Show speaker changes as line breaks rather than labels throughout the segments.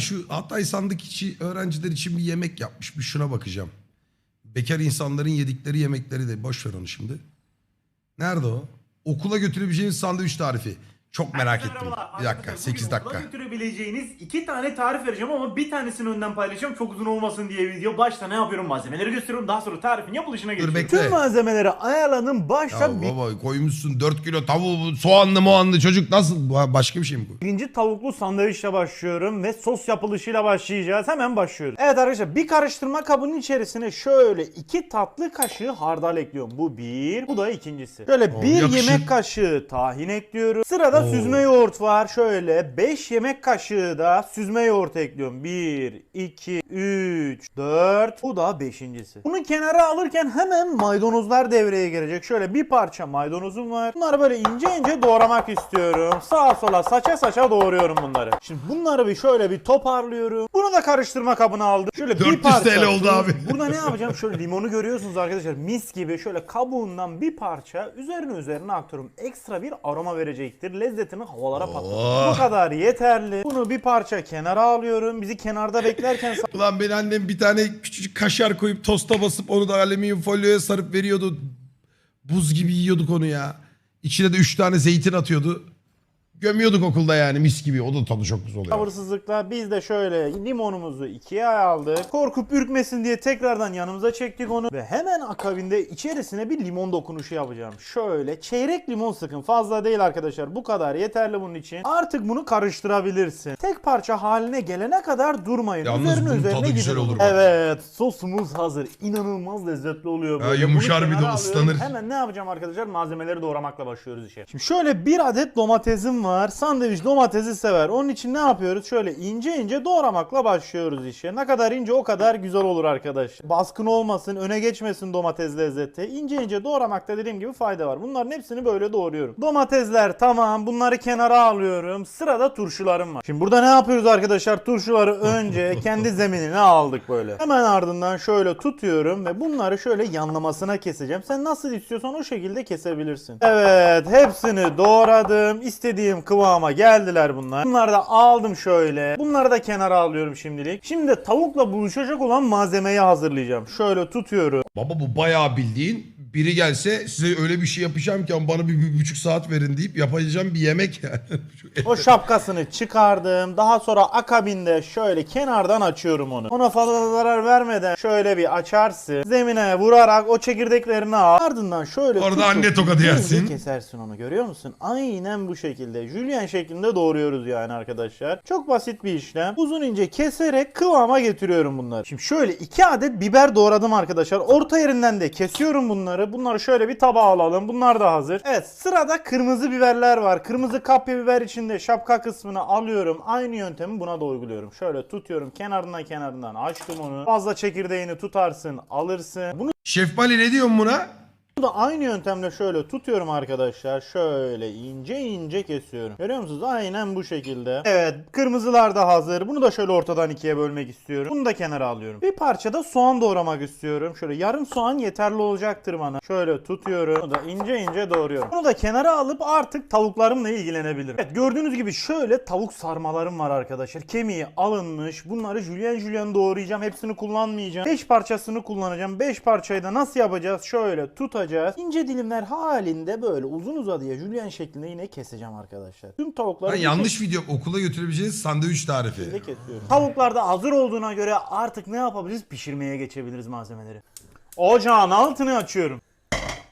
Şu Hatay sandık içi öğrenciler için bir yemek yapmış. Bir şuna bakacağım. Bekar insanların yedikleri yemekleri de boş ver onu şimdi. Nerede o? Okula götürebileceğiniz sandviç tarifi. Çok merak ettim.
Merhabalar
Bir dakika
arkadaşlar,
8
bugün okula
dakika.
götürebileceğiniz iki tane tarif vereceğim ama bir tanesini önden paylaşacağım çok uzun olmasın diye video. Başta ne yapıyorum malzemeleri gösteriyorum daha sonra tarifin yapılışına geçiyorum.
bekle.
Tüm malzemeleri ayarladım başta
Ya baba koymuşsun 4 kilo tavuğu soğanlı moğanlı çocuk nasıl Bu başka bir şey mi koy?
Birinci tavuklu sandviçle başlıyorum ve sos yapılışıyla başlayacağız. Hemen başlıyoruz. Evet arkadaşlar bir karıştırma kabının içerisine şöyle iki tatlı kaşığı hardal ekliyorum. Bu bir, bu da ikincisi. Şöyle bir
yakışır.
yemek kaşığı tahin ekliyorum. Sırada Süzme yoğurt var. Şöyle 5 yemek kaşığı da süzme yoğurt ekliyorum. 1, 2, 3, 4. Bu da beşincisi. Bunu kenara alırken hemen maydanozlar devreye girecek. Şöyle bir parça maydanozum var. Bunları böyle ince ince doğramak istiyorum. Sağa sola saça saça doğruyorum bunları. Şimdi bunları bir şöyle bir toparlıyorum. Bunu da karıştırma kabına aldım. Şöyle
400
bir parça.
TL oldu abi.
Burada ne yapacağım? Şöyle limonu görüyorsunuz arkadaşlar. Mis gibi şöyle kabuğundan bir parça üzerine üzerine aktarıyorum. Ekstra bir aroma verecektir. Lezzetini havalara patlatır.
Oh.
Bu kadar yeterli. Bunu bir parça kenara alıyorum. Bizi kenarda beklerken
Ulan benim annem bir tane küçücük kaşar koyup tosta basıp onu da alüminyum folyoya sarıp veriyordu. Buz gibi yiyorduk onu ya. İçine de 3 tane zeytin atıyordu. Gömüyorduk okulda yani mis gibi. O da tadı çok güzel oluyor.
Sabırsızlıkla biz de şöyle limonumuzu ikiye aldık. Korkup ürkmesin diye tekrardan yanımıza çektik onu. Ve hemen akabinde içerisine bir limon dokunuşu yapacağım. Şöyle çeyrek limon sıkın. Fazla değil arkadaşlar. Bu kadar yeterli bunun için. Artık bunu karıştırabilirsin. Tek parça haline gelene kadar durmayın.
Yalnız
üzerine
bunun
üzerine
tadı
gidin
güzel olur bak.
Evet sosumuz hazır. İnanılmaz lezzetli oluyor böyle.
yumuşar
Bunu
bir de
kenara alıyorum.
ıslanır.
Hemen ne yapacağım arkadaşlar? Malzemeleri doğramakla başlıyoruz işe. Şimdi şöyle bir adet domatesim var. Sandviç domatesi sever. Onun için ne yapıyoruz? Şöyle ince ince doğramakla başlıyoruz işe. Ne kadar ince o kadar güzel olur arkadaşlar. Baskın olmasın, öne geçmesin domates lezzeti. İnce ince doğramakta dediğim gibi fayda var. Bunların hepsini böyle doğruyorum. Domatesler tamam. Bunları kenara alıyorum. Sırada turşularım var. Şimdi burada ne yapıyoruz arkadaşlar? Turşuları önce kendi zeminine aldık böyle. Hemen ardından şöyle tutuyorum ve bunları şöyle yanlamasına keseceğim. Sen nasıl istiyorsan o şekilde kesebilirsin. Evet hepsini doğradım. İstediğim kıvama geldiler bunlar. Bunları da aldım şöyle. Bunları da kenara alıyorum şimdilik. Şimdi tavukla buluşacak olan malzemeyi hazırlayacağım. Şöyle tutuyorum.
Baba bu bayağı bildiğin biri gelse size öyle bir şey yapacağım ki ama bana bir, bir buçuk saat verin deyip yapacağım bir yemek yani.
O şapkasını çıkardım. Daha sonra akabinde şöyle kenardan açıyorum onu. Ona fazla zarar vermeden şöyle bir açarsın. Zemine vurarak o çekirdeklerini al. Ardından şöyle
Orada
tutup
anne tokadı yersin.
kesersin onu görüyor musun? Aynen bu şekilde. Jülyen şeklinde doğruyoruz yani arkadaşlar. Çok basit bir işlem. Uzun ince keserek kıvama getiriyorum bunları. Şimdi şöyle iki adet biber doğradım arkadaşlar. Orta yerinden de kesiyorum bunları. Bunları şöyle bir tabağa alalım. Bunlar da hazır. Evet sırada kırmızı biberler var. Kırmızı kapya biber içinde şapka kısmını alıyorum. Aynı yöntemi buna da uyguluyorum. Şöyle tutuyorum kenarından kenarından açtım onu. Fazla çekirdeğini tutarsın alırsın. Bunu
Şefbali ne diyorsun buna?
Bunu da aynı yöntemle şöyle tutuyorum arkadaşlar. Şöyle ince ince kesiyorum. Görüyor musunuz? Aynen bu şekilde. Evet kırmızılar da hazır. Bunu da şöyle ortadan ikiye bölmek istiyorum. Bunu da kenara alıyorum. Bir parça da soğan doğramak istiyorum. Şöyle yarım soğan yeterli olacaktır bana. Şöyle tutuyorum. Bunu da ince ince doğruyorum. Bunu da kenara alıp artık tavuklarımla ilgilenebilirim. Evet gördüğünüz gibi şöyle tavuk sarmalarım var arkadaşlar. Kemiği alınmış. Bunları jülyen jülyen doğrayacağım. Hepsini kullanmayacağım. 5 parçasını kullanacağım. 5 parçayı da nasıl yapacağız? Şöyle tutacağız. İnce dilimler halinde böyle uzun uzadıya jülyen şeklinde yine keseceğim arkadaşlar. Tüm tavukları
Ben yanlış video okula götürebileceğiniz sandviç tarifi.
kesiyorum. Tavuklar da hazır olduğuna göre artık ne yapabiliriz? Pişirmeye geçebiliriz malzemeleri. Ocağın altını açıyorum.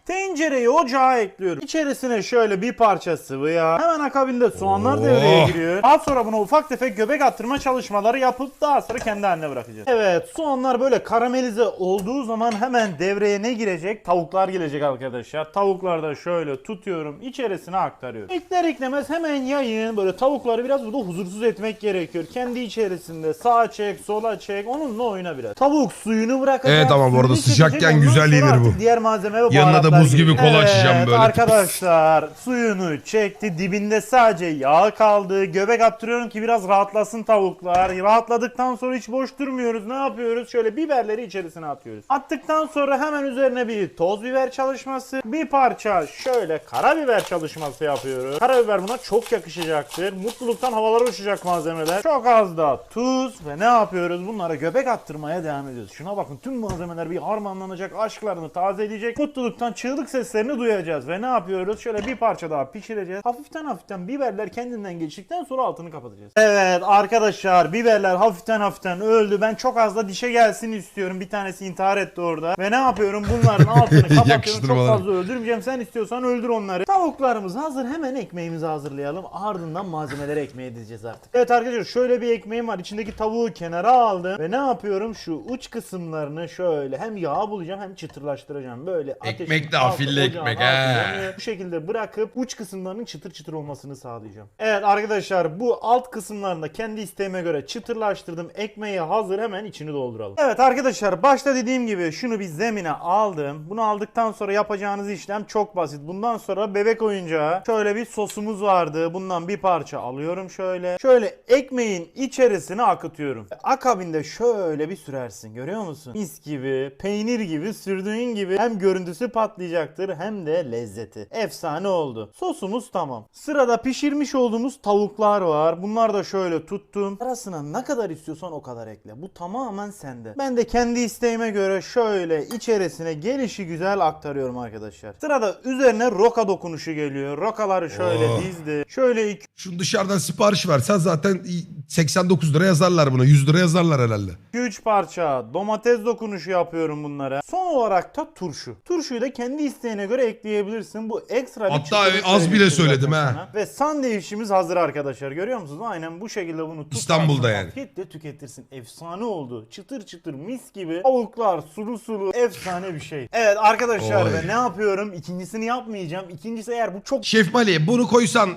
Tencereyi ocağa ekliyorum. İçerisine şöyle bir parça sıvı yağ. Hemen akabinde soğanlar
Oh.
devreye giriyor. Daha sonra buna ufak tefek göbek attırma çalışmaları yapıp daha sonra kendi haline bırakacağız. Evet soğanlar böyle karamelize olduğu zaman hemen devreye ne girecek? Tavuklar gelecek arkadaşlar. Tavukları da şöyle tutuyorum. içerisine aktarıyorum. İlkler eklemez hemen yayın. Böyle tavukları biraz burada huzursuz etmek gerekiyor. Kendi içerisinde sağa çek sola çek onunla oyna biraz. Tavuk suyunu bırakacak.
Evet ama bu arada
suyunu
sıcakken.
Ondan
güzel
sonra
yenir bu.
artık Diğer malzeme ve
Yanına da de buz gibi kola açacağım
Evet,
böyle.
arkadaşlar suyunu çekti. Dibinde sadece yağ kaldı. Göbek attırıyorum ki biraz rahatlasın tavuklar. Rahatladıktan sonra hiç boş durmuyoruz. Ne yapıyoruz? Şöyle biberleri içerisine atıyoruz. Attıktan sonra hemen üzerine bir toz biber çalışması. Bir parça şöyle karabiber çalışması yapıyoruz. Karabiber buna çok yakışacaktır. Mutluluktan havalara uçacak malzemeler. Çok az da tuz ve ne yapıyoruz? Bunlara göbek attırmaya devam ediyoruz. Şuna bakın tüm malzemeler bir harmanlanacak, aşklarını tazeleyecek. Mutluluktan çığlık seslerini duyacağız ve ne yapıyoruz? Şöyle bir parça daha pişireceğiz. Hafiften hafiften biberler kendinden geçtikten sonra altını kapatacağız. Evet arkadaşlar biberler hafiften hafiften öldü. Ben çok az da dişe gelsin istiyorum. Bir tanesi intihar etti orada. Ve ne yapıyorum? Bunların altını kapatıyorum. Çok fazla öldürmeyeceğim. Sen istiyorsan öldür onları. Tavuklarımız hazır. Hemen ekmeğimizi hazırlayalım. Ardından malzemeleri ekmeğe edeceğiz artık. Evet arkadaşlar şöyle bir ekmeğim var. İçindeki tavuğu kenara aldım. Ve ne yapıyorum? Şu uç kısımlarını şöyle hem yağ bulacağım hem çıtırlaştıracağım. Böyle ateşin
Ekmek de afilli
ocağın
ekmek, he.
Bu şekilde bırakıp uç kısımlarının çıtır çıtır olmasını sağlayacağım. Evet arkadaşlar bu alt kısımlarında kendi isteğime göre çıtırlaştırdım. Ekmeği hazır hemen içini dolduralım. Evet arkadaşlar başta dediğim gibi şunu bir zemine aldım. Bunu aldıktan sonra yapacağınız işlem çok basit. Bundan sonra bebek oyuncağı şöyle bir sosumuz vardı. Bundan bir parça alıyorum şöyle. Şöyle ekmeğin içerisine akıtıyorum. Akabinde şöyle bir sürersin. Görüyor musun? Mis gibi, peynir gibi sürdüğün gibi hem görüntüsü patlayacaktır hem de lezzeti. Efsane oldu. Sosumuz tamam. Sırada pişirmiş olduğumuz tavuklar var. Bunlar da şöyle tuttum. Arasına ne kadar istiyorsan o kadar ekle. Bu tamamen sende. Ben de kendi isteğime göre şöyle içerisine gelişi güzel aktarıyorum arkadaşlar. Sırada üzerine roka dokunuşu geliyor. Rokaları şöyle
Oh.
dizdi. Şöyle
Şunu dışarıdan sipariş versen zaten 89 lira yazarlar buna. 100 lira yazarlar herhalde.
2-3 parça domates dokunuşu yapıyorum bunlara. Son olarak da turşu. Turşuyu da kendi isteğine göre ekleyebilirsin. Bu ekstra bir
Hatta
çıtırlık
az bile söyledim
zaten
ha.
sana. Ve sandviçimiz hazır arkadaşlar. Görüyor musunuz? Aynen bu şekilde bunu tutarsın.
İstanbul'da yani.
Afiyetle tüketirsin. Efsane oldu. Çıtır çıtır mis gibi. Tavuklar sulu sulu. Efsane bir şey. Evet arkadaşlar
Oy.
ve ne yapıyorum? İkincisini yapmayacağım. İkincisi eğer bu çok
Şef Mali bunu koysan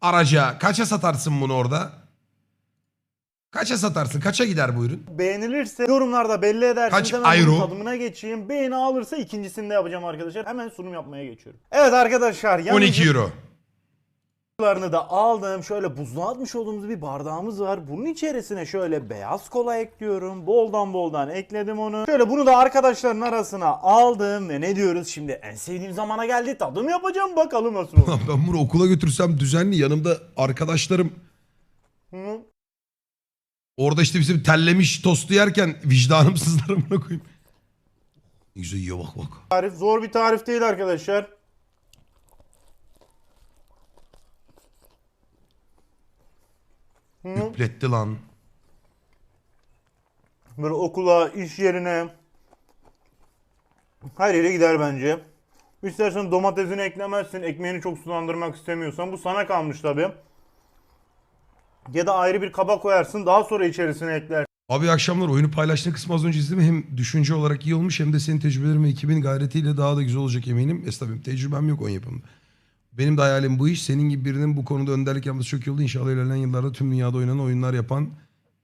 araca kaça satarsın bunu orada? Kaça satarsın? Kaça gider bu ürün?
Beğenilirse yorumlarda belli edersiniz.
Kaç
Hemen
euro?
tadımına geçeyim. Beğeni alırsa ikincisini de yapacağım arkadaşlar. Hemen sunum yapmaya geçiyorum. Evet arkadaşlar.
12 euro.
Yanıcılarını da aldım. Şöyle buzluğa atmış olduğumuz bir bardağımız var. Bunun içerisine şöyle beyaz kola ekliyorum. Boldan boldan ekledim onu. Şöyle bunu da arkadaşların arasına aldım. Ve ne diyoruz şimdi? En sevdiğim zamana geldi. Tadım yapacağım. Bakalım nasıl olur.
Ben bunu okula götürsem düzenli yanımda arkadaşlarım
Hı.
Orada işte bizim tellemiş tostu yerken vicdanım sızlar amına koyayım. Ne güzel yiyor bak bak.
Tarif zor bir tarif değil arkadaşlar. Hı.
Üpletti lan.
Böyle okula, iş yerine her yere gider bence. İstersen domatesini eklemezsin, ekmeğini çok sulandırmak istemiyorsan. Bu sana kalmış tabi. Ya da ayrı bir kaba koyarsın, daha sonra içerisine eklersin.
Abi akşamlar oyunu paylaştığın kısmı az önce izledim. Hem düşünce olarak iyi olmuş hem de senin tecrübelerin ve ekibin gayretiyle daha da güzel olacak eminim. Estağfurullah tecrübem yok oyun yapımında. Benim de hayalim bu iş. Senin gibi birinin bu konuda önderlik yapması çok iyi oldu. İnşallah ilerleyen yıllarda tüm dünyada oynanan oyunlar yapan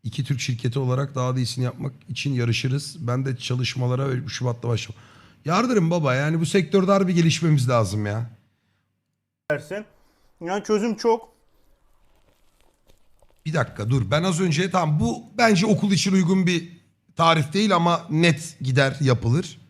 iki Türk şirketi olarak daha da iyisini yapmak için yarışırız. Ben de çalışmalara Şubat'ta başlayacağım. Yardırım baba yani bu sektörde harbi gelişmemiz lazım ya.
Yani çözüm çok.
Bir dakika dur ben az önce tamam bu bence okul için uygun bir tarif değil ama net gider yapılır.